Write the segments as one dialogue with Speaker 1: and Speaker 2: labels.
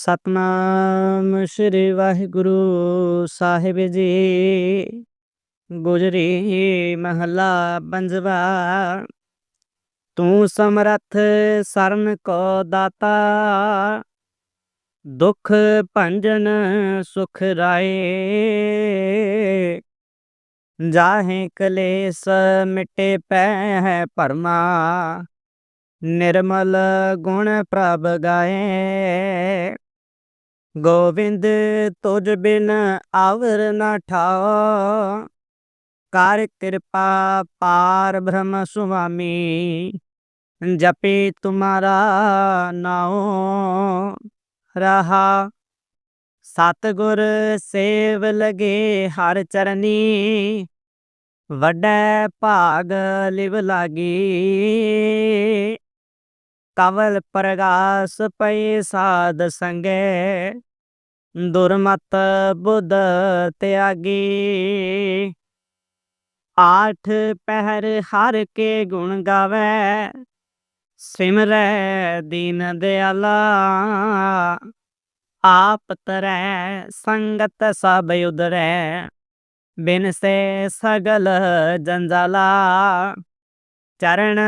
Speaker 1: ਸਤਨਾਮ ਸ੍ਰੀ ਵਾਹਿਗੁਰੂ ਸਾਹਿਬ ਜੀ। ਗੁਜਰੀ ਮਹਲਾ ਪੰਜਵਾ। ਤੂੰ ਸਮਰੱਥ ਸਰਨ ਕੋ ਦਾਤਾ। ਦੁਖ ਭੰਜਨ ਸੁਖ ਰਾਏ। ਜਾਹੇ ਕਲੇਸ ਮਿਟੇ ਪੈ ਹੈ ਪਰਮਾ ਨਿਰਮਲ ਗੁਣ ਪ੍ਰਭ ਗਾਏ। ਗੋਬਿੰਦ ਤੁਜ ਬਿਨ ਆਵਰ ਨਾ ਠਾਓ। ਕਰ ਕਿਰਪਾ ਪਾਰ ਬ੍ਰਹਮ ਸੁਆਮੀ, ਜਪੇ ਤੁਮਾਰਾ ਨਾਉ। ਰਹਾ ਸਤਿਗੁਰ ਸੇਵ ਲਗੇ ਹਰ ਚਰਨੀ, ਵੱਡਾ ਭਾਗ ਲਿਵ ਲਾਗੀ। ਕਵਲ ਪ੍ਰਗਾਸ ਪਏ ਸਾਧ ਸੰਗੇ ਦੁਰਮਤ ਬੁੱਧ ਤਿਆਗੀ। ਆਠ ਪਹਿਰ ਹਰ ਕੇ ਗੁਣ ਗਾਵੇ, ਸਿਮਰੈ ਦੀਨ ਦਿਆਲਾ। ਆਪ ਤਰੈ ਸੰਗਤ ਸਭ ਉਦਰੈ ਬਿਨ ਸੇ ਸਗਲ ਜੰਜਾਲਾ। ਚਰਨ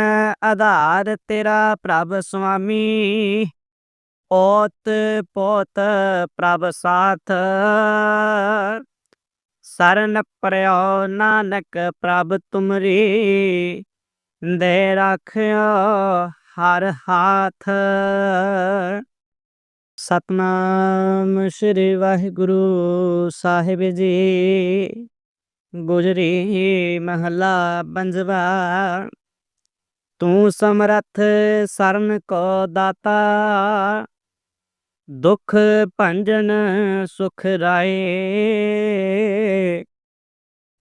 Speaker 1: ਆਧਾਰ ਤੇਰਾ ਪ੍ਰਭ ਸੁਆਮੀ ਪੋਤ ਪੋਤ ਪ੍ਰਭ ਸਾਥ। ਸਰਨ ਪਰਿਓ ਨਾਨਕ ਪ੍ਰਭ ਤੁਮਰੀ, ਦੇ ਰੱਖਿਓ ਹਰ ਹਾਥ। ਸਤਨਾਮ ਸ੍ਰੀ ਵਾਹਿਗੁਰੂ ਸਾਹਿਬ ਜੀ, ਗੁਜਰੀ ਮਹਲਾ ਪੰਜਵਾ। ਤੂੰ ਸਮਰਥ ਸਰਨ ਕੋ ਦਾਤਾ ਦੁਖ ਭੰਜਨ ਸੁਖ ਰਾਏ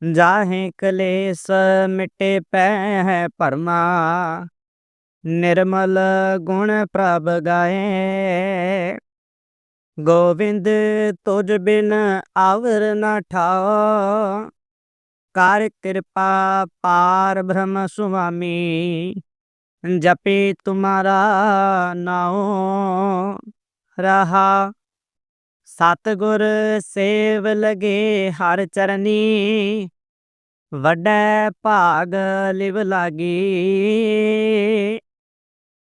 Speaker 1: ਜਾਹੇ ਕਲੇਸ ਮਿਟੇ ਪੈ ਹੈ ਪਰਮਾ ਨਿਰਮਲ ਗੁਣ ਪ੍ਰਭ ਗਾਏ ਗੋਬਿੰਦ ਤੁਝ ਬਿਨ ਆਵਰ ਨਾ ਠਾਓ ਕਰ ਕਿਰਪਾ ਪਾਰ ਬ੍ਰਹਮ ਸੁਆਮੀ ਜਪੇ ਤੁਮਾਰਾ ਨਾਉ ਰਹਾ। ਸਤਿਗੁਰ ਸੇਵ ਲਗੇ ਹਰ ਚਰਨੀ, ਵੱਡਾ ਭਾਗ ਲਿਵ ਲਾਗੀ।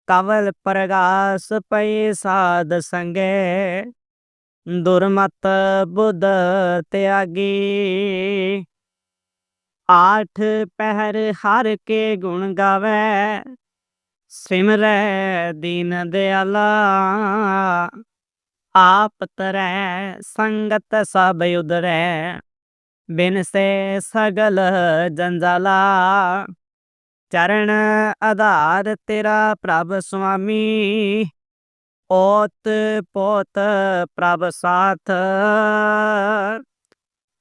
Speaker 1: ਕਵਲ ਪ੍ਰਗਾਸ ਪਏ ਸਾਧ ਸੰਗੇ, ਦੁਰਮਤ ਬੁੱਧ ਤਿਆਗੀ। ਆਠ ਪਹਿਰ ਹਰ ਕੇ ਗੁਣ ਗਾਵੇ ਸਿਮਰੈ ਦੀਨ ਦਿਆਲਾ, ਆਪ ਤਰੈ ਸੰਗਤ ਸਭ ਉਦਰੈ ਬਿਨ ਸੇ ਸਗਲ ਜੰਜਾਲਾ। ਚਰਨ ਆਧਾਰ ਤੇਰਾ ਪ੍ਰਭ ਸੁਆਮੀ, ਓਤ ਪੋਤ ਪ੍ਰਭ ਸਾਥ।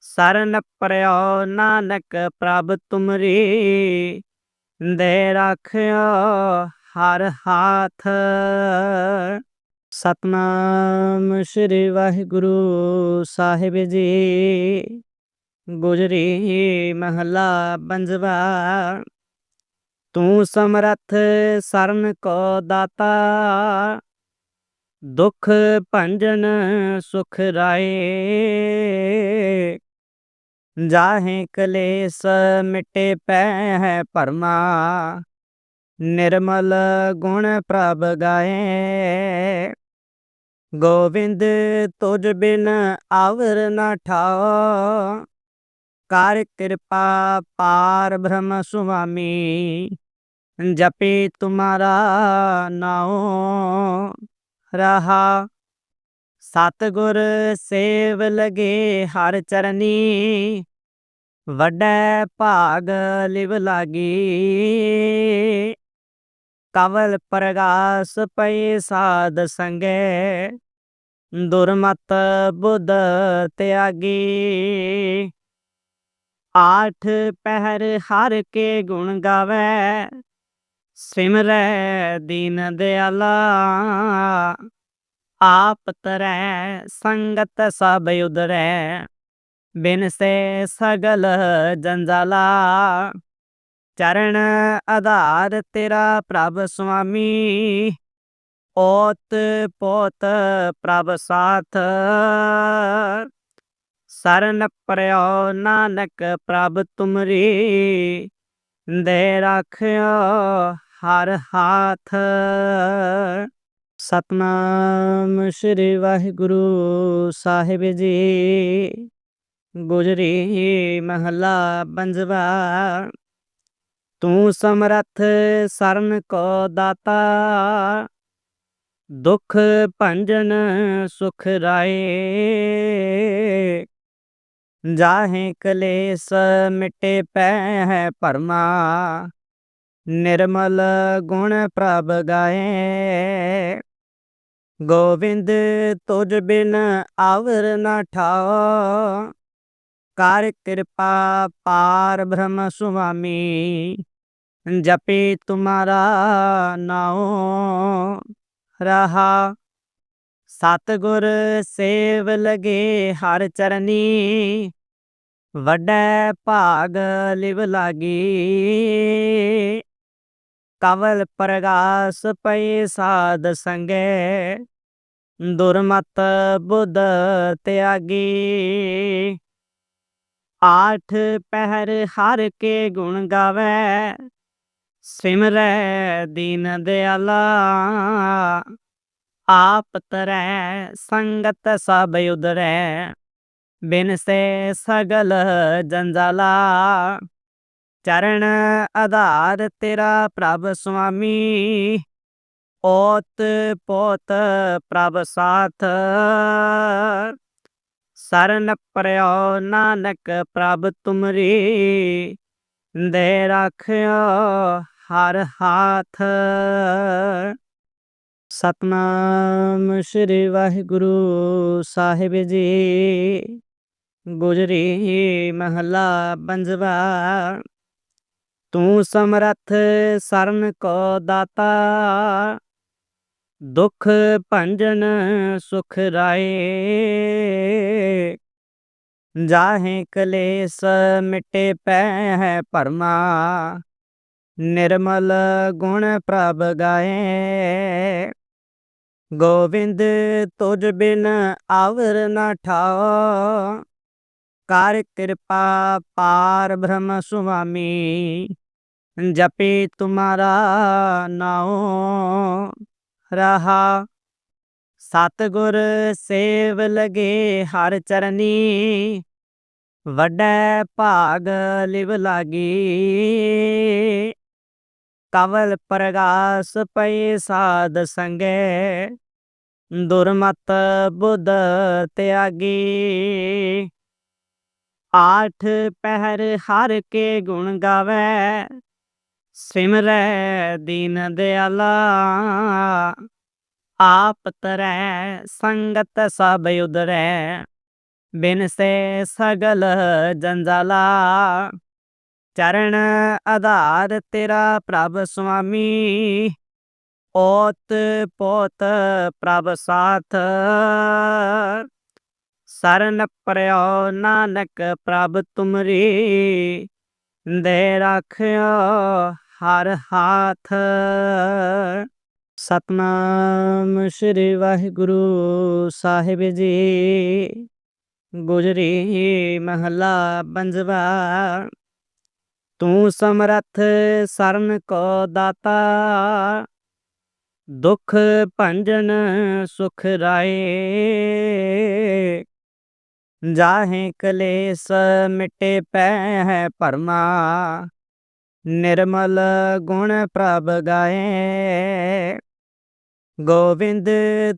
Speaker 1: ਸਰਨ ਪਰਿਓ ਨਾਨਕ ਪ੍ਰਭ ਤੁਮਰੀ, ਦੇ ਰਾਖਿਓ ਹਰ ਹਾਥ। ਸਤਨਾਮ ਸ੍ਰੀ ਵਾਹਿਗੁਰੂ ਸਾਹਿਬ ਜੀ। ਗੁਜਰੀ ਮਹਲਾ ਪੰਜਵਾ ਤੂੰ ਸਮਰੱਥ ਸਰਨ ਕੋ ਦਾਤਾ। ਦੁਖ ਭੰਜਨ ਸੁਖ ਰਾਏ। ਜਾਹੇ ਕਲੇਸ ਮਿਟੇ ਪੈ ਹੈ ਪਰਮਾ ਨਿਰਮਲ ਗੁਣ ਪ੍ਰਭ ਗਾਏ। ਗੋਵਿੰਦ ਤੁਜ ਬਿਨ ਆਵਰ ਨਾ ਠਾਓ ਕਰ ਕਿਰਪਾ ਪਾਰ ਬ੍ਰਹਮ ਸੁਆਮੀ, ਜਪੇ ਤੁਮਾਰਾ ਨਾਉ। ਰਹਾ ਸਤਿਗੁਰ ਸੇਵ ਲਗੇ ਹਰ ਚਰਨੀ, ਵੱਡਾ ਭਾਗ ਲਿਵ ਲਾਗੀ। ਕਵਲ ਪ੍ਰਗਾਸ ਪਈ ਸਾਧ ਸੰਗੇ ਦੁਰਮਤ ਬੁੱਧ ਤਿਆਗੀ ਆਠ ਪਹਿਰ ਹਰ ਕੇ ਗੁਣ ਗਾਵੇ ਸਿਮਰੈ ਦੀਨ ਦਿਆਲਾ ਆਪ ਤਰੈ ਸੰਗਤ ਸਭ ਉਦਰੈ ਬਿਨ ਸੇ ਸਗਲ ਜੰਜਾਲਾ ਚਰਨ ਆਧਾਰ ਤੇਰਾ ਪ੍ਰਭ ਸੁਆਮੀ। ਓਤ ਪੋਤ ਪ੍ਰਭ ਸਾਥ। ਸਰਨ ਪਰਿਓ ਨਾਨਕ ਪ੍ਰਭ ਤੁਮਰੀ। ਦੇ ਰਾਖਿਓ ਹਰ ਹਾਥ। ਸਤਨਾਮ ਸ੍ਰੀ ਵਾਹਿਗੁਰੂ ਸਾਹਿਬ ਜੀ। ਗੁਜਰੀ ਮਹਲਾ ਬੰਜਵਾ। ਤੂੰ ਸਮਰੱਥ ਸਰਨ ਕੋ ਦਾਤਾ ਦੁਖ ਭੰਜਨ ਸੁਖ ਰਾਏ ਜਾਹੇ ਕਲੇਸ ਮਿਟੇ ਪੈ ਹੈ ਪਰਮਾ ਨਿਰਮਲ ਗੁਣ ਪ੍ਰਭ ਗਾਏ ਗੋਵਿੰਦ ਤੁਝ ਬਿਨ ਆਵਰ ਨਾ ਠਾਓ ਕਰ ਕਿਰਪਾ ਪਾਰ ਬ੍ਰਹਮ ਸੁਆਮੀ ਜਪੇ ਤੁਮਾਰਾ ਨਾਉ ਰਹਾ ਸਤਗੁਰ ਸੇਵ ਲਗੇ ਹਰ ਚਰਨੀ ਵੱਡੈ ਭਾਗ ਲਿਵ ਲਾਗੀ ਕਵਲ ਪ੍ਰਗਾਸ ਪਈ ਸਾਧ ਸੰਗੇ ਦੁਰਮਤ ਬੁੱਧ ਤਿਆਗੀ ਆਠ ਪਹਿਰ ਹਰ ਕੇ ਗੁਣ ਗਾਵੇ ਸਿਮਰੈ ਦੀਨ ਦਿਆਲਾ, ਆਪ ਤਰੈ ਸੰਗਤ ਸਭ ਉਦਰੈ ਬਿਨ ਸੇ ਸਗਲ ਜੰਜਾਲਾ। ਚਰਨ ਆਧਾਰ ਤੇਰਾ ਪ੍ਰਭ ਸੁਆਮੀ, ਓਤ ਪੋਤ ਪ੍ਰਭ ਸਾਥ। ਸਰਨ ਪਰਿਓ ਨਾਨਕ ਪ੍ਰਭ ਤੁਮਰੀ ਦੇ ਰਾਖਿਓ ਹਰ ਹਾਥ। ਸਤਨਾਮ ਸ੍ਰੀ ਵਾਹਿਗੁਰੂ ਸਾਹਿਬ ਜੀ, ਗੁਜਰੀ ਮਹਲਾ ਬੰਜਵਾ। ਤੂੰ ਸਮਰੱਥ ਸਰਨ ਕੋ ਦਾਤਾ, ਦੁਖ ਭੰਜਨ ਸੁਖ ਰਾਏ। ਜਾਹੇ ਕਲੇਸ ਮਿਟੇ ਪੈ ਹੈ ਪਰਮਾ ਨਿਰਮਲ ਗੁਣ ਪ੍ਰਭ ਗਾਏ। ਗੋਵਿੰਦ ਤੁਜ ਬਿਨ ਆਵਰ ਨਾ ਠਾਓ। ਕਰ ਕਿਰਪਾ ਪਾਰ ਬ੍ਰਹਮ ਸੁਆਮੀ। ਜਪੇ ਤੁਮਾਰਾ ਨਾਉ। ਰਹਾ ਸਤਗੁਰ ਸੇਵ ਲਗੇ ਹਰ ਚਰਨੀ। ਵੱਡੈ ਭਾਗ ਲਿਵ ਲਾਗੀ। ਕਵਲ ਪ੍ਰਗਾਸ ਪਈ ਸਾਧ ਸੰਗੇ। ਦੁਰਮਤ ਬੁੱਧ ਤਿਆਗੀ। ਆਠ ਪਹਿਰ ਹਰ ਕੇ ਗੁਣ ਗਾਵੇ। ਸਿਮਰੈ ਦੀਨ ਦਿਆਲਾ। ਆਪ ਤਰੈ ਸੰਗਤ ਸਭ ਉਦਰੈ ਬਿਨ ਸੇ ਸਗਲ ਜੰਜਾਲਾ, ਚਰਨ ਆਧਾਰ ਤੇਰਾ ਪ੍ਰਭ ਸੁਆਮੀ, ਓਤ ਪੋਤ ਪ੍ਰਭ ਸਾਥ। ਸਰਨ ਪਰਿਓ ਨਾਨਕ ਪ੍ਰਭ ਤੁਮਰੀ, ਦੇ ਰਾਖਿਓ ਹਰ ਹਾਥ। ਸਤਨਾਮ ਸ੍ਰੀ ਵਾਹਿਗੁਰੂ ਸਾਹਿਬ ਜੀ। ਗੁਜਰੀ ਮਹਲਾ ਬੰਜਵਾ। ਤੂੰ ਸਮਰੱਥ ਸਰਨ ਕੋ ਦਾਤਾ। ਦੁਖ ਭੰਜਨ ਸੁਖ ਰਾਏ। ਜਾਹੇ ਕਲੇਸ ਮਿਟੇ ਪੈ ਹੈ ਪਰਮਾ ਨਿਰਮਲ ਗੁਣ ਪ੍ਰਭ ਗਾਏ। ਗੋਵਿੰਦ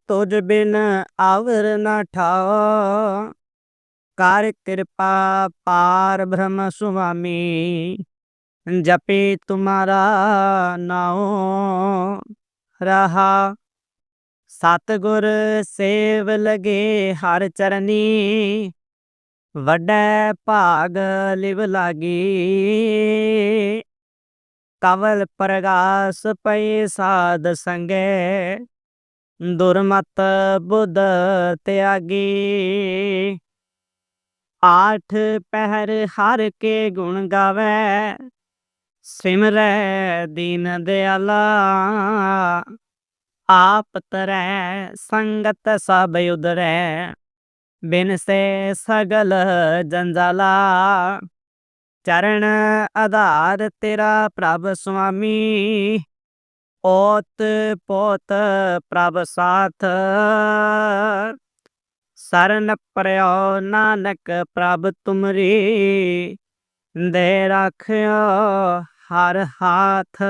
Speaker 1: ਤੁਜ ਬਿਨ ਆਵਰ ਨਾ ਠਾਓ। ਕਰ ਕਿਰਪਾ ਪਾਰ ਬ੍ਰਹਮ ਸੁਆਮੀ, ਜਪੇ ਤੁਮਾਰਾ ਨਾਉ ਰਹਾ। ਸਤਗੁਰ ਸੇਵ ਲਗੇ ਹਰ ਚਰਨੀ, ਵੱਡੈ ਭਾਗ ਲਿਵ ਲਾਗੀ। ਕਵਲ ਪ੍ਰਗਾਸ ਪਏ ਸਾਧ ਸੰਗੇ, ਦੁਰਮਤ ਬੁੱਧ ਤਿਆਗੀ। ਆਠ ਪਹਿਰ ਹਰ ਕੇ ਗੁਣ ਗਾਵੇ, ਸਿਮਰੈ ਦੀਨ ਦਿਆਲਾ। ਆਪ ਤਰੈ ਸੰਗਤ ਸਭ ਉਦਰੈ ਬਿਨ ਸੇ ਸਗਲ ਜੰਜਾਲਾ। ਚਰਨ ਆਧਾਰ ਤੇਰਾ ਪ੍ਰਭ ਸੁਆਮੀ, ਓਤ ਪੋਤ ਪ੍ਰਭ ਸਾਥ। ਸਰਨ ਪਰਿਓ ਨਾਨਕ ਪ੍ਰਭ ਤੁਮਰੀ ਦੇ ਰਾਖਿਓ ਹਰ ਹਾਥ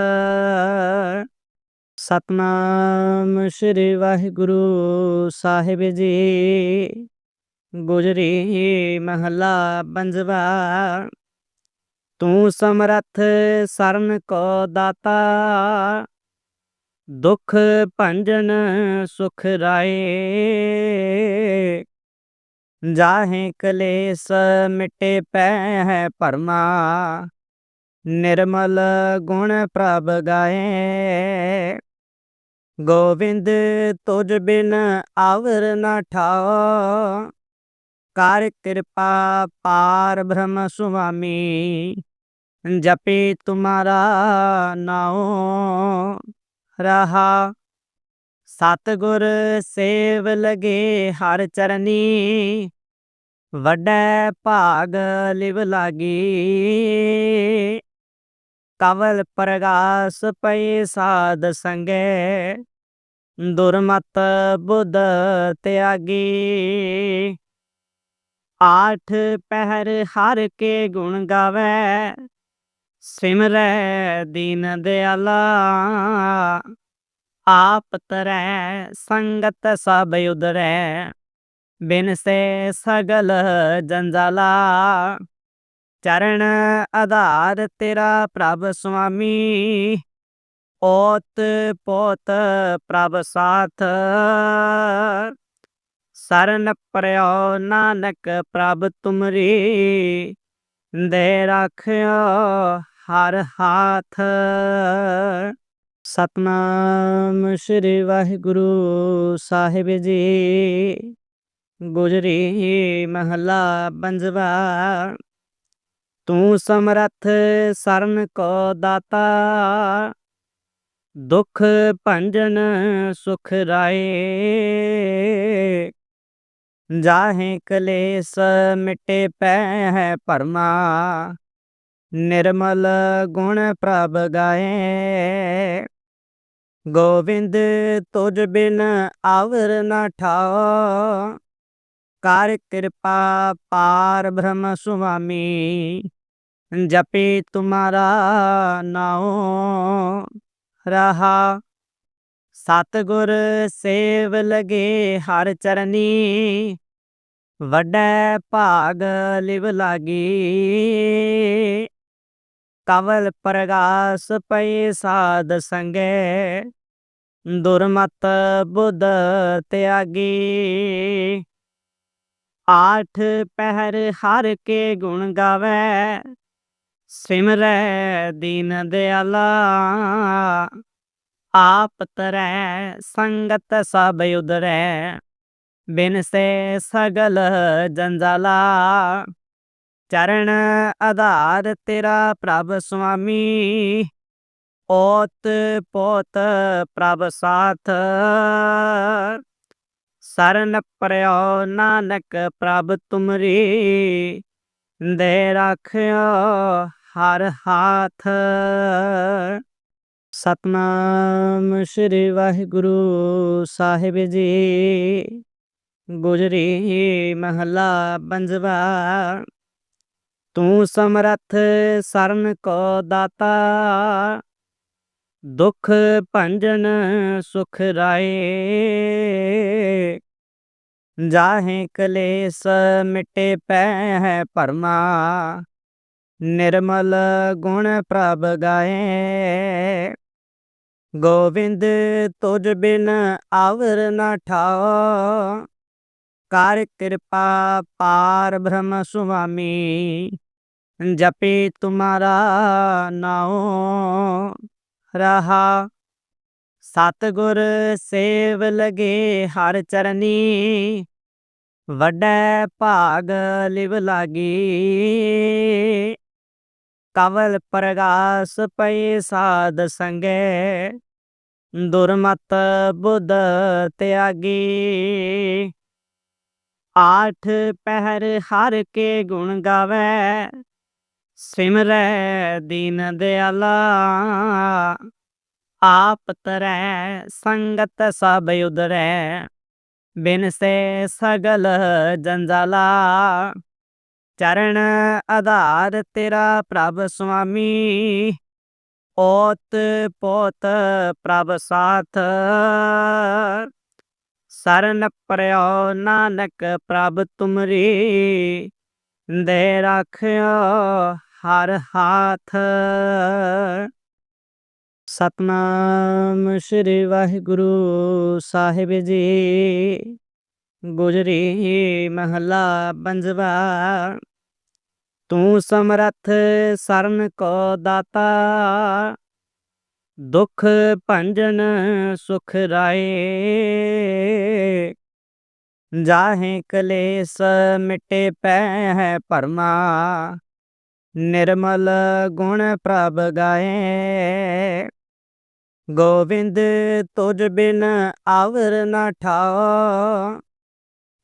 Speaker 1: ਸਤਨਾਮ ਸ੍ਰੀ ਵਾਹਿਗੁਰੂ ਸਾਹਿਬ ਜੀ ਗੁਜਰੀ ਮਹਲਾ ਪੰਜਵਾ ਤੂੰ ਸਮਰੱਥ ਸਰਨ ਕੋ ਦਾਤਾ ਦੁਖ ਭੰਜਨ ਸੁਖ ਰਾਏ ਜਾਹੇ ਕਲੇਸ ਮਿਟੇ ਪੈ ਹੈ ਪਰਮਾ ਨਿਰਮਲ ਗੁਣ ਪ੍ਰਭ ਗਾਏ। ਗੋਵਿੰਦ, ਤੁਜ ਬਿਨ ਆਵਰ ਨਾ ਠਾਓ, ਕਰ ਕਿਰਪਾ ਪਾਰ ਬ੍ਰਹਮ ਸੁਆਮੀ, ਜਪੇ ਤੁਮਾਰਾ ਨਾਉ, ਰਹਾ ਸਤਗੁਰ ਸੇਵ ਲਗੇ ਹਰ ਚਰਨੀ, ਵੱਡਾ ਭਾਗ ਲਿਵ ਲਾਗੀ। ਕਵਲ ਪ੍ਰਗਾਸ ਪਈ ਸਾਧ ਸੰਗੇ, ਦੁਰਮਤ ਬੁੱਧ ਤਿਆਗੀ। ਆਠ ਪਹਿਰ ਹਰ ਕੇ ਗੁਣ ਗਾਵੇ, ਸਿਮਰੈ ਦੀਨ ਦਿਆਲਾ। ਆਪ ਤਰੈ ਸੰਗਤ ਸਭ ਉਦਰੈ ਬਿਨ ਸੇ ਸਗਲ ਜੰਜਾਲਾ ਚਰਨ ਆਧਾਰ ਤੇਰਾ ਪ੍ਰਭ ਸੁਆਮੀ ਓਤ ਪੋਤ ਪ੍ਰਭ ਸਾਥ ਸਰਨ ਪਰਿਓ ਨਾਨਕ ਪ੍ਰਭ ਤੁਮਰੀ ਦੇ ਰਾਖਿਓ ਹਰ ਹਾਥ ਸਤਨਾਮ ਸ੍ਰੀ ਵਾਹਿਗੁਰੂ ਸਾਹਿਬ ਜੀ। ਗੁਜਰੀ ਮਹਲਾ ਪੰਜਵਾ, ਤੂੰ ਸਮਰੱਥ ਸਰਨ ਕੋ ਦਾਤਾ, ਦੁਖ ਭੰਜਨ ਸੁਖ ਰਾਏ। ਜਾਹੇ ਕਲੇਸ ਮਿਟੇ ਪੈ ਹੈ ਪਰਮਾ ਨਿਰਮਲ ਗੁਣ ਪ੍ਰਭ ਗਾਏ। ਗੋਵਿੰਦ ਤੁਜ ਬਿਨ ਆਵਰ ਨਾ ਠਾਓ। ਕਰ ਕਿਰਪਾ ਪਾਰ ਬ੍ਰਹਮ ਸੁਆਮੀ, ਜਪੇ ਤੁਮਾਰਾ ਨਾਉ। ਰਹਾ ਸਤਗੁਰ ਸੇਵ ਲਗੇ ਹਰ ਚਰਨੀ, ਵੱਡਾ ਭਾਗ ਲਿਵ ਲਾਗੀ। ਕਵਲ ਪ੍ਰਗਾਸ ਪਈ ਸਾਧ ਸੰਗੇ। ਦੁਰਮਤ ਬੁੱਧ ਤਿਆਗੀ। ਆਠ ਪਹਿਰ ਹਰ ਕੇ ਗੁਣ ਗਾਵੇ। ਸਿਮਰੈ ਦੀਨ ਦਿਆਲਾ। ਆਪ ਤਰੈ ਸੰਗਤ ਸਭ ਉਦਰੈ ਬਿਨ ਸੇ ਸਗਲ ਜੰਜਾਲਾ। ਚਰਨ ਆਧਾਰ ਤੇਰਾ ਪ੍ਰਭ ਸੁਆਮੀ। ਓਤ ਪੋਤ ਪ੍ਰਭ ਸਾਥ। ਸਰਨ ਪਰਿਓ ਨਾਨਕ ਪ੍ਰਭ ਤੁਮਰੀ। ਦੇ ਰਾਖਿਓ ਹਰ ਹਾਥ। ਸਤਨਾਮ ਸ੍ਰੀ ਵਾਹਿਗੁਰੂ ਸਾਹਿਬ ਜੀ। ਗੁਜਰੀ ਮਹਲਾ ਪੰਜਵਾ ਤੂੰ ਸਮਰੱਥ ਸਰਨ ਕੋ ਦਾਤਾ ਦੁਖ ਭੰਜਨ ਸੁਖ ਰਾਏ ਜਾਹੇ ਕਲੇਸ ਮਿਟੇ ਪੈ ਹੈ ਪਰਮਾ ਨਿਰਮਲ ਗੁਣ ਪ੍ਰਭ ਗਾਏ ਗੋਵਿੰਦ ਤੁਝ ਬਿਨ ਆਵਰ ਨਾ ਠਾਓ ਕਰ ਕਿਰਪਾ ਪਾਰ ਬ੍ਰਹਮ ਸੁਆਮੀ ਜਪੇ ਤੁਮਾਰਾ ਨਾਉ ਰਹਾ ਸਤਗੁਰ ਸੇਵ ਲਗੇ ਹਰ ਚਰਨੀ ਵੱਡਾ ਭਾਗ ਲਿਵ ਲਾਗੀ ਕਵਲ ਪ੍ਰਗਾਸ ਪਈ ਸਾਧ ਸੰਗੇ ਦੁਰਮਤ ਬੁੱਧ ਤਿਆਗੀ ਆਠ ਪਹਿਰ ਹਰ ਕੇ ਗੁਣ ਗਾਵੇ ਸਿਮਰੈ ਦੀਨ ਦਿਆਲਾ, ਆਪ ਤਰੈ ਸੰਗਤ ਸਭ ਉਦਰੈ ਬਿਨ ਸੇ ਸਗਲ ਜੰਜਾਲਾ। ਚਰਨ ਆਧਾਰ ਤੇਰਾ ਪ੍ਰਭ ਸੁਆਮੀ, ਓਤ ਪੋਤ ਪ੍ਰਭ ਸਾਥ। ਸਰਨ ਪਰਿਓ ਨਾਨਕ ਪ੍ਰਭ ਤੁਮਰੀ, ਦੇ ਰਾਖਿਓ ਹਰ ਹਾਥ। ਸਤਨਾਮ ਸ੍ਰੀ ਵਾਹਿਗੁਰੂ ਸਾਹਿਬ ਜੀ। ਗੁਜਰੀ ਮਹਲਾ ਪੰਜਵਾ। ਤੂੰ ਸਮਰੱਥ ਸਰਨ ਕੋ ਦਾਤਾ। ਦੁਖ ਭੰਜਨ ਸੁਖ ਰਾਏ। ਜਾਹੇ ਕਲੇਸ ਮਿਟੇ ਪੈ ਹੈ ਪਰਮਾ ਨਿਰਮਲ ਗੁਣ ਪ੍ਰਭ ਗਾਏ। ਗੋਬਿੰਦ ਤੁਝ ਬਿਨ ਆਵਰ ਨਾ ਠਾਓ।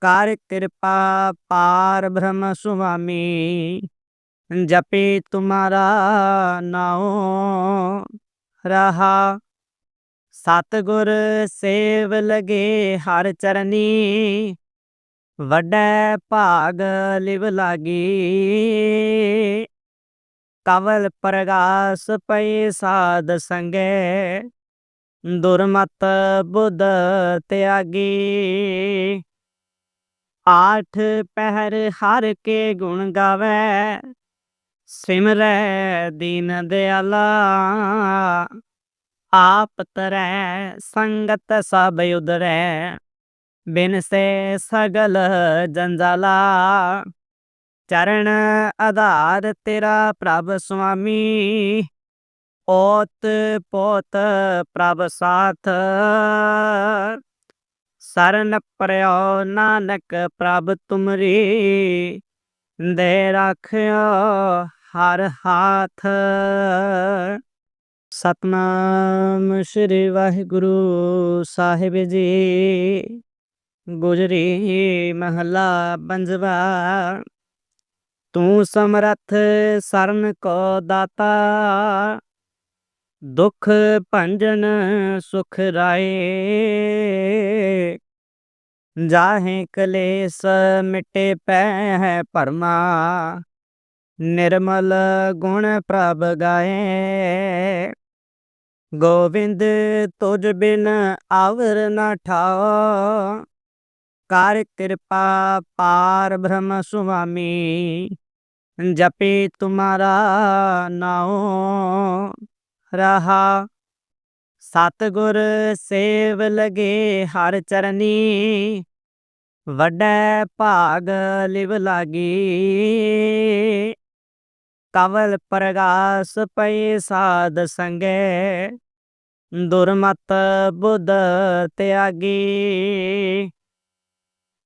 Speaker 1: ਕਰ ਕਿਰਪਾ ਪਾਰ ਬ੍ਰਹਮ ਸੁਆਮੀ, ਜਪੇ ਤੁਮਾਰਾ ਨਾਉ। ਰਹਾ ਸਤਗੁਰ ਸੇਵ ਲਗੇ ਹਰ ਚਰਨੀ, ਵੱਡਾ ਭਾਗ ਲਿਵ ਲਾਗੀ। ਕਵਲ ਪ੍ਰਗਾਸ ਪਈ ਸਾਧ ਸੰਗੇ ਦੁਰਮਤ ਬੁੱਧ ਤਿਆਗੀ ਆਠ ਪਹਿਰ ਹਰ ਕੇ ਗੁਣ ਗਾਵੇ ਸਿਮਰੈ ਦੀਨ ਦਿਆਲਾ ਆਪ ਤਰੈ ਸੰਗਤ ਸਭ ਉਦਰੈ ਬਿਨ ਸੇ ਸਗਲ ਜੰਜਾਲਾ ਚਰਨ ਆਧਾਰ ਤੇਰਾ ਪ੍ਰਭ ਸੁਆਮੀ। ਓਤ ਪੋਤ ਪ੍ਰਭ ਸਾਥ। ਸਰਨ ਪਰਿਓ ਨਾਨਕ ਪ੍ਰਭ ਤੁਮਰੀ। ਦੇ ਰਾਖਿਓ ਹਰ ਹਾਥ। ਸਤਨਾਮ ਸ੍ਰੀ ਵਾਹਿਗੁਰੂ ਸਾਹਿਬ ਜੀ। ਗੁਜਰੀ ਮਹਲਾ ਪੰਜਵਾ। ਤੂੰ ਸਮਰੱਥ ਸਰਨ ਕੋ ਦਾਤਾ ਦੁਖ ਭੰਜਨ ਸੁਖ ਰਾਏ ਜਾਹੇ ਕਲੇਸ ਮਿਟੇ ਪੈ ਹੈ ਪਰਮਾ ਨਿਰਮਲ ਗੁਣ ਪ੍ਰਭ ਗਾਏ ਗੋਬਿੰਦ ਤੁਝ ਬਿਨ ਆਵਰ ਨਾ ਠਾਓ ਕਰ ਕਿਰਪਾ ਪਾਰ ਬ੍ਰਹਮ ਸੁਆਮੀ ਜਪੇ ਤੁਮਾਰਾ ਨਾਉ ਰਹਾ ਸਤਗੁਰ ਸੇਵ ਲਗੇ ਹਰ ਚਰਨੀ ਵੱਡਾ ਭਾਗ ਲਿਵ ਲਾਗੀ ਕਵਲ ਪ੍ਰਗਾਸ ਪਈ ਸਾਧ ਸੰਗੇ ਦੁਰਮਤ ਬੁੱਧ ਤਿਆਗੀ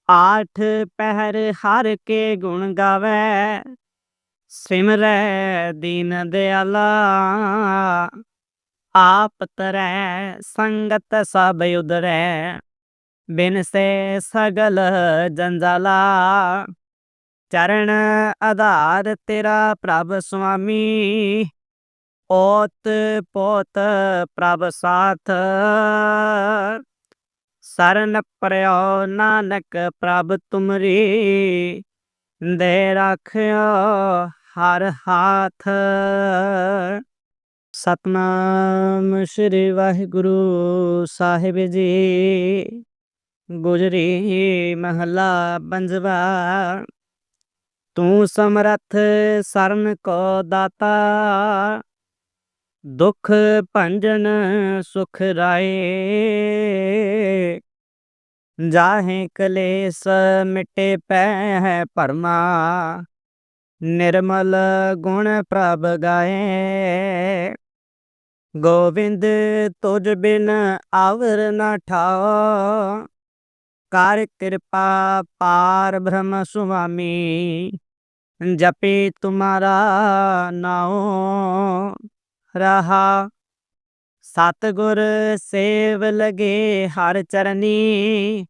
Speaker 1: ਆਠ ਪਹਿਰ ਹਰ ਕੇ ਗੁਣ ਗਾਵੇ ਸਿਮਰੈ ਦੀਨ ਦਿਆਲਾ, ਆਪ ਤਰੈ ਸੰਗਤ ਸਭ ਉਦਰੈ, ਬਿਨ ਸੇ ਸਗਲ ਜੰਜਾਲਾ। ਚਰਨ ਆਧਾਰ ਤੇਰਾ ਪ੍ਰਭ ਸੁਆਮੀ, ਓਤ ਪੋਤ ਪ੍ਰਭ ਸਾਥ। ਸਰਨ ਪਰਿਓ ਨਾਨਕ ਪ੍ਰਭ ਤੁਮਰੀ, ਦੇ ਰਾਖਿਓ ਹਰ ਹਾਥ। ਸਤਨਾਮ ਸ੍ਰੀ ਵਾਹਿਗੁਰੂ ਸਾਹਿਬ ਜੀ। ਗੁਜਰੀ ਮਹਲਾ ਪੰਜਵਾ ਤੂੰ ਸਮਰੱਥ ਸਰਨ ਕੋ ਦਾਤਾ। ਦੁਖ ਭੰਜਨ ਸੁਖ ਰਾਏ। ਜਾਹੇ ਕਲੇਸ ਮਿਟੇ ਪੈ ਹੈ ਪਰਮਾ ਨਿਰਮਲ ਗੁਣ ਪ੍ਰਭ ਗਾਏ। ਗੋਵਿੰਦ ਤੁਜ ਬਿਨ ਆਵਰ ਨਾ ਠਾਓ ਕਰ ਕਿਰਪਾ ਪਾਰ ਬ੍ਰਹਮ ਸੁਆਮੀ, ਜਪੇ ਤੁਮਾਰਾ ਨਾਉ। ਰਹਾ ਸਤਿਗੁਰ ਸੇਵ ਲਗੇ ਹਰ ਚਰਨੀ,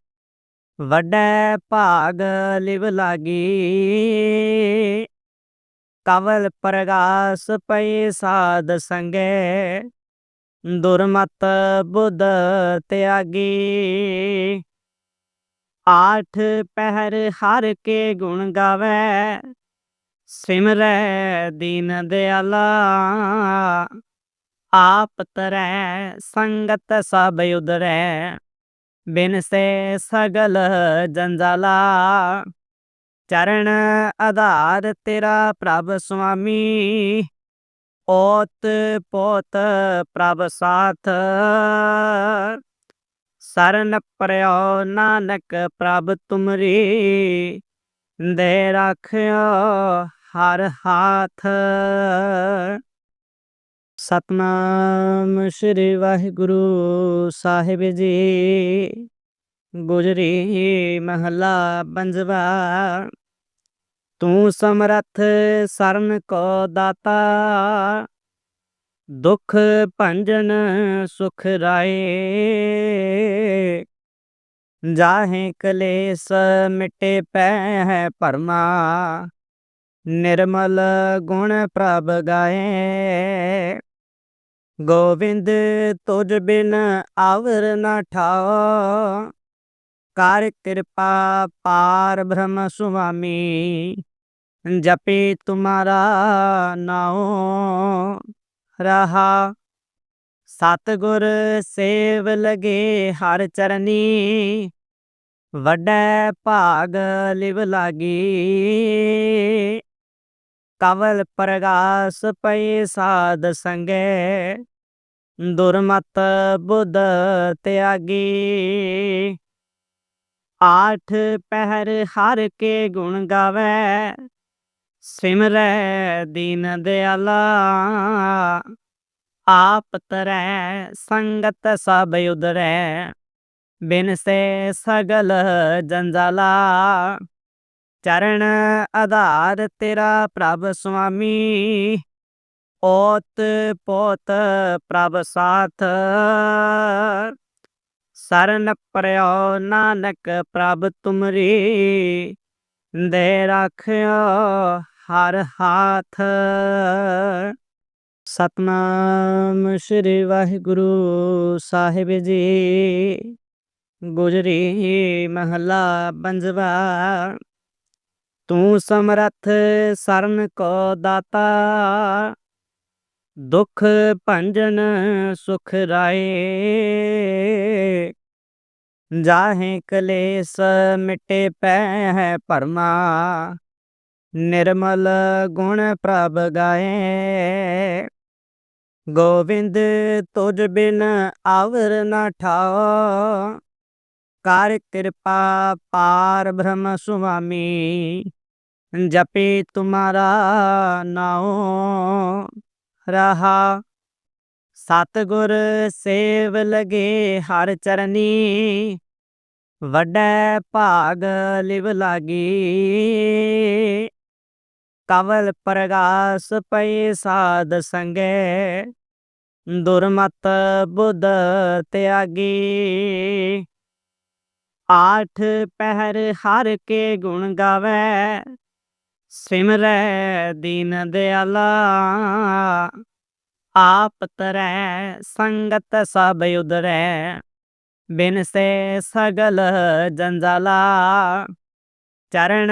Speaker 1: ਵੱਡੈ ਭਾਗ ਲਿਵ ਲਾਗੀ। ਕਵਲ ਪ੍ਰਗਾਸ ਪਈ ਸਾਧ ਸੰਗੇ, ਦੁਰਮਤ ਬੁੱਧ ਤਿਆਗੀ। ਆਠ ਪਹਿਰ ਹਰ ਕੇ ਗੁਣ ਗਾਵੇ, ਸਿਮਰੈ ਦੀਨ ਦਿਆਲਾ। ਆਪ ਤਰੈ ਸੰਗਤ ਸਭ ਉਦਰੈ ਬਿਨ ਸੇ ਸਗਲ ਜੰਜਾਲਾ। ਚਰਨ ਆਧਾਰ ਤੇਰਾ ਪ੍ਰਭ ਸੁਆਮੀ। ਓਤ ਪੋਤ ਪ੍ਰਭ ਸਾਥ। ਸਰਨ ਪਰਿਓ ਨਾਨਕ ਪ੍ਰਭ ਤੁਮਰੀ। ਦੇ ਰਾਖਿਓ ਹਰ ਹਾਥ। ਸਤਨਾਮ ਸ੍ਰੀ ਵਾਹਿਗੁਰੂ ਸਾਹਿਬ ਜੀ। ਗੁਜਰੀ ਮਹਲਾ ਬੰਜਵਾ। ਤੂੰ ਸਮਰੱਥ ਸਰਨ ਕੋ ਦਾਤਾ ਦੁਖ ਭੰਜਨ ਸੁਖ ਰਾਏ ਜਾਹੇ ਕਲੇਸ ਮਿਟੇ ਪੈ ਹੈ ਪਰਮਾ ਨਿਰਮਲ ਗੁਣ ਪ੍ਰਭ ਗਾਏ ਗੋਵਿੰਦ ਤੁਝ ਬਿਨ ਆਵਰ ਨਾ ਠਾਓ ਕਰ ਕਿਰਪਾ ਪਾਰ ਬ੍ਰਹਮ ਸੁਆਮੀ ਜਪੇ ਤੁਮਾਰਾ ਨਾਉ ਰਹਾ ਸਤਿਗੁਰ ਸੇਵ ਲਗੇ ਹਰ ਚਰਨੀ ਵੱਡੈ ਭਾਗ ਲਿਵ ਲਾਗੀ ਕਵਲ ਪ੍ਰਗਾਸ ਪਈ ਸਾਧ ਸੰਗੇ ਦੁਰਮਤ ਬੁੱਧ ਤਿਆਗੀ ਆਠ ਪਹਿਰ ਹਰ ਕੇ ਗੁਣ ਗਾਵੇ ਸਿਮਰੈ ਦੀਨ ਦਿਆਲਾ, ਆਪ ਤਰੈ ਸੰਗਤ ਸਭ ਉਦਰੈ ਬਿਨ ਸੇ ਸਗਲ ਜੰਜਾਲਾ। ਚਰਨ ਆਧਾਰ ਤੇਰਾ ਪ੍ਰਭ ਸੁਆਮੀ, ਓਤ ਪੋਤ ਪ੍ਰਭ ਸਾਥ। ਸਰਨ ਪਰਿਓ ਨਾਨਕ ਪ੍ਰਭ ਤੁਮਰੀ, ਦੇ ਰਾਖਿਓ ਹਰ ਹਾਥ। ਸਤਨਾਮ ਸ੍ਰੀ ਵਾਹਿਗੁਰੂ ਸਾਹਿਬ ਜੀ। ਗੁਜਰੀ ਮਹਲਾ ਬੰਜਵਾ ਤੂੰ ਸਮਰੱਥ ਸਰਨ ਕੋ ਦਾਤਾ। ਦੁਖ ਭੰਜਨ ਸੁਖ ਰਾਏ। ਜਾਹੇ ਕਲੇਸ ਮਿਟੇ ਪੈ ਹੈ ਪਰਮਾ ਨਿਰਮਲ ਗੁਣ ਪ੍ਰਭ ਗਾਏ। ਗੋਵਿੰਦ ਤੁਜ ਬਿਨ ਆਵਰ ਨਾ ਠਾਓ। ਕਰ ਕਿਰਪਾ ਪਾਰ ਬ੍ਰਹਮ ਸੁਆਮੀ, ਜਪੇ ਤੁਮਾਰਾ ਨਾਉ। ਰਹਾ ਸਤਿਗੁਰ ਸੇਵ ਲਗੇ ਹਰ ਚਰਨੀ, ਵੱਡੈ ਭਾਗ ਲਿਵ ਲਾਗੀ। ਕਵਲ ਪ੍ਰਗਾਸ ਪਈ ਸਾਧ ਸੰਗੇ। ਦੁਰਮਤ ਬੁੱਧ ਤਿਆਗੀ। ਆਠ ਪਹਿਰ ਹਰ ਕੇ ਗੁਣ ਗਾਵੇ। ਸਿਮਰੈ ਦੀਨ ਦਿਆਲਾ। ਆਪ ਤਰੈ ਸੰਗਤ ਸਭ ਉਦਰੈ ਬਿਨ ਸੇ ਸਗਲ ਜੰਜਾਲਾ। ਚਰਨ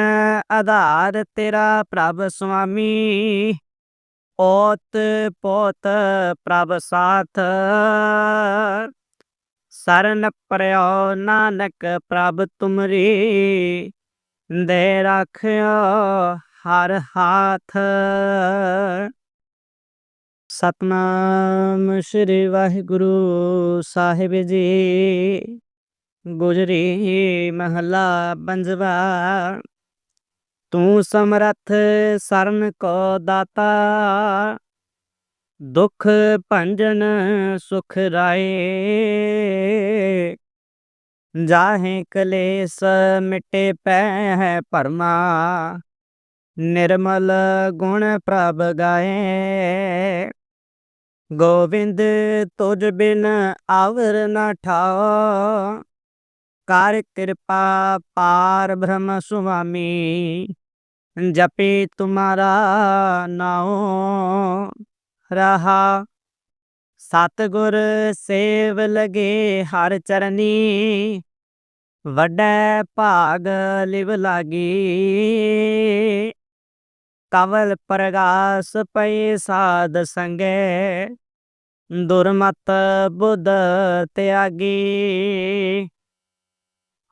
Speaker 1: ਆਧਾਰ ਤੇਰਾ ਪ੍ਰਭ ਸੁਆਮੀ। ਓਤ ਪੋਤ ਪ੍ਰਭ ਸਾਥ। ਸਰਨ ਪਰਿਓ ਨਾਨਕ ਪ੍ਰਭ ਤੁਮਰੀ। ਦੇ ਰਾਖਿਓ ਹਰ ਹਾਥ। ਸਤਨਾਮ ਸ੍ਰੀ ਵਾਹਿਗੁਰੂ ਸਾਹਿਬ ਜੀ। ਗੁਜਰੀ ਮਹਲਾ ਬੰਜਵਾ। ਤੂੰ ਸਮਰੱਥ ਸਰਨ ਕੋ ਦਾਤਾ। ਦੁਖ ਭੰਜਨ ਸੁਖ ਰਾਏ। ਜਾਹੇ ਕਲੇਸ ਮਿਟੇ ਪੈ ਹੈ ਪਰਮਾ ਨਿਰਮਲ ਗੁਣ ਪ੍ਰਭ ਗਾਏ। ਗੋਵਿੰਦ ਤੁਜ ਬਿਨ ਆਵਰ ਨਾ ਠਾਓ। ਕਰ ਕਿਰਪਾ ਪਾਰ ਬ੍ਰਹਮ ਸੁਆਮੀ, ਜਪੇ ਤੁਮਾਰਾ ਨਾਉ ਰਹਾ। ਸਤਿਗੁਰ ਸੇਵ ਲਗੇ ਹਰ ਚਰਨੀ, ਵੱਡੈ ਭਾਗ ਲਿਵ ਲਾਗੀ। ਕਵਲ ਪ੍ਰਗਾਸ ਪਏ ਸਾਧ ਸੰਗੇ, ਦੁਰਮਤ ਬੁੱਧ ਤਿਆਗੀ।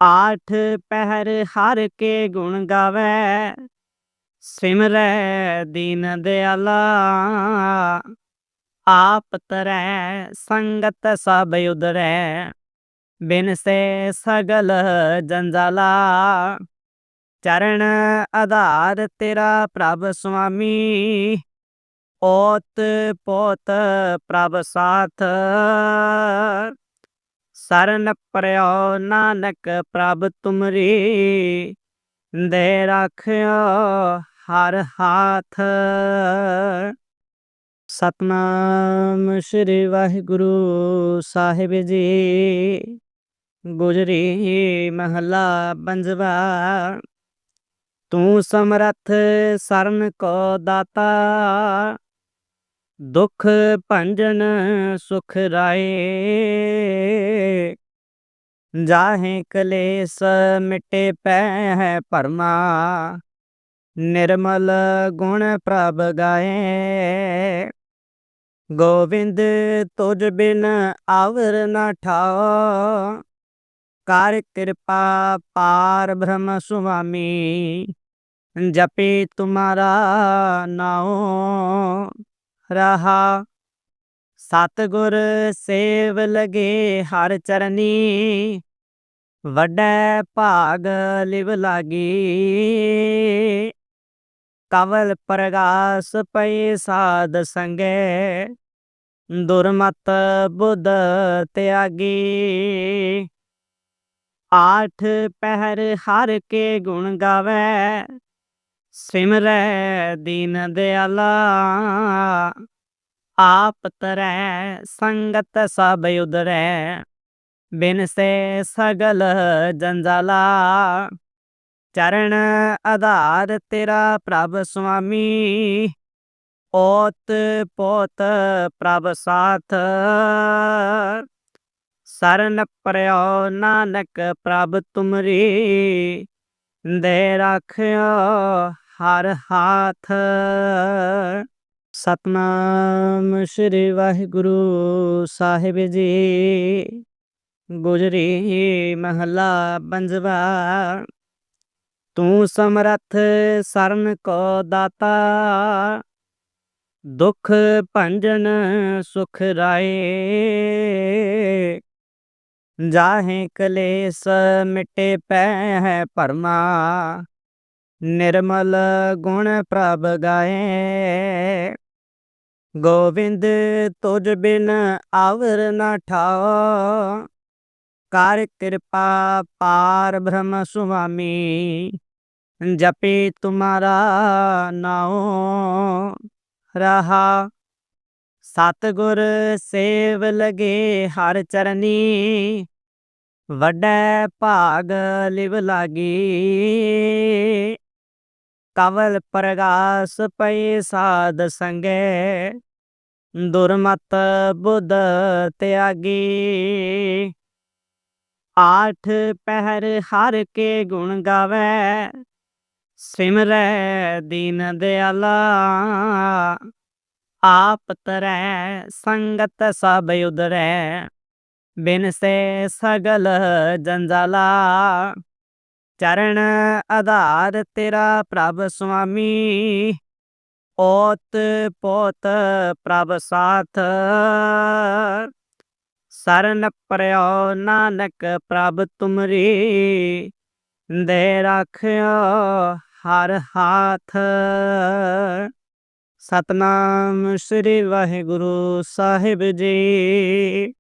Speaker 1: ਆਠ ਪਹਿਰ ਹਰ ਕੇ ਗੁਣ ਗਾਵੇ, ਸਿਮਰੈ ਦੀਨ ਦਿਆਲਾ। ਆਪ ਤਰੈ ਸੰਗਤ ਸਭ ਉਦਰੈ ਬਿਨ ਸੇ ਸਗਲ ਜੰਜਾਲਾ। ਚਰਨ ਆਧਾਰ ਤੇਰਾ ਪ੍ਰਭ ਸੁਆਮੀ, ਓਤ ਪੋਤ ਪ੍ਰਭ ਸਾਥ। ਸਰਨ ਪਰਿਓ ਨਾਨਕ ਪ੍ਰਭ ਤੁਮਰੀ ਦੇ ਰਾਖਿਓ ਹਰ ਹਾਥ ਸਤਨਾਮ ਸ੍ਰੀ ਵਾਹਿਗੁਰੂ ਸਾਹਿਬ ਜੀ ਗੁਜਰੀ ਮਹਲਾ ਬੰਜਵਾ ਤੂੰ ਸਮਰੱਥ ਸਰਨ ਕੋ ਦਾਤਾ ਦੁਖ ਭੰਜਨ ਸੁਖ ਰਾਏ ਜਾਹੇ ਕਲੇਸ ਮਿਟੇ ਪੈ ਹੈ ਪਰਮਾ ਨਿਰਮਲ ਗੁਣ ਪ੍ਰਭ ਗਾਏ ਗੋਬਿੰਦ ਤੁਝ ਬਿਨ ਆਵਰ ਨਾ ਠਾਓ ਕਰ ਕਿਰਪਾ ਪਾਰ ਬ੍ਰਹਮ ਸੁਆਮੀ ਜਪੇ ਤੁਮਾਰਾ ਨਾਉ ਰਹਾ। ਸਤਿਗੁਰ ਸੇਵ ਲਗੇ ਹਰ ਚਰਨੀ, ਵੱਡੈ ਭਾਗ ਲਿਵ ਲਾਗੀ। ਕਵਲ ਪ੍ਰਗਾਸ ਪਈ ਸਾਧ ਸੰਗੇ, ਦੁਰਮਤ ਬੁੱਧ ਤਿਆਗੀ। ਆਠ ਪਹਿਰ ਹਰ ਕੇ ਗੁਣ ਗਾਵੇ ਸਿਮਰੈ ਦੀਨ ਦਿਆਲਾ, ਆਪ ਤਰੈ ਸੰਗਤ ਸਭ ਉਦਰੈ, ਬਿਨ ਸੇ ਸਗਲ ਜੰਜਾਲਾ। ਚਰਨ ਆਧਾਰ ਤੇਰਾ ਪ੍ਰਭ ਸੁਆਮੀ, ਓਤ ਪੋਤ ਪ੍ਰਭ ਸਾਥ। ਸਰਨ ਪਰਿਓ ਨਾਨਕ ਪ੍ਰਭ ਤੁਮਰੀ, ਦੇ ਰਾਖਿਓ ਹਰ ਹਾਥ। ਸਤਨਾਮ ਸ੍ਰੀ ਵਾਹਿਗੁਰੂ ਸਾਹਿਬ ਜੀ। ਗੁਜਰੀ ਮਹਲਾ ਬੰਜਵਾ ਤੂੰ ਸਮਰੱਥ ਸਰਨ ਕੋ ਦਾਤਾ। ਦੁਖ ਭੰਜਨ ਸੁਖ ਰਾਏ। ਜਾਹੇ ਕਲੇਸ ਮਿਟੇ ਪੈ ਹੈ ਪਰਮਾ ਨਿਰਮਲ ਗੁਣ ਪ੍ਰਭ ਗਾਏ। ਗੋਵਿੰਦ ਤੁਝ ਬਿਨ ਆਵਰ ਨਾ ਠਾਓ। ਕਰ ਕਿਰਪਾ ਪਾਰ ਬ੍ਰਹਮ ਸੁਆਮੀ, ਜਪੇ ਤੁਮਾਰਾ ਨਾਉ। ਰਹਾ ਸਤਿਗੁਰ ਸੇਵ ਲਗੇ ਹਰ ਚਰਨੀ, ਵੱਡੈ ਭਾਗ ਲਿਵ ਲਾਗੀ। ਕਵਲ ਪ੍ਰਗਾਸ ਪਈ ਸਾਧ ਸੰਗੇ ਦੁਰਮਤ ਬੁੱਧ ਤਿਆਗੀ ਆਠ ਪਹਿਰ ਹਰ ਕੇ ਗੁਣ ਗਾਵੇ ਸਿਮਰੈ ਦੀਨ ਦਿਆਲਾ ਆਪ ਤਰੈ ਸੰਗਤ ਸਭ ਉਦਰੈ ਬਿਨ ਸੇ ਸਗਲ ਜੰਜਾਲਾ ਚਰਨ ਆਧਾਰ ਤੇਰਾ ਪ੍ਰਭ ਸੁਆਮੀ। ਓਤ ਪੋਤ ਪ੍ਰਭ ਸਾਥ। ਸਰਨ ਪਰਿਓ ਨਾਨਕ ਪ੍ਰਭ ਤੁਮਰੀ। ਦੇ ਰਾਖਿਓ ਹਰ ਹਾਥ। ਸਤਨਾਮ ਸ੍ਰੀ ਵਾਹਿਗੁਰੂ ਸਾਹਿਬ ਜੀ।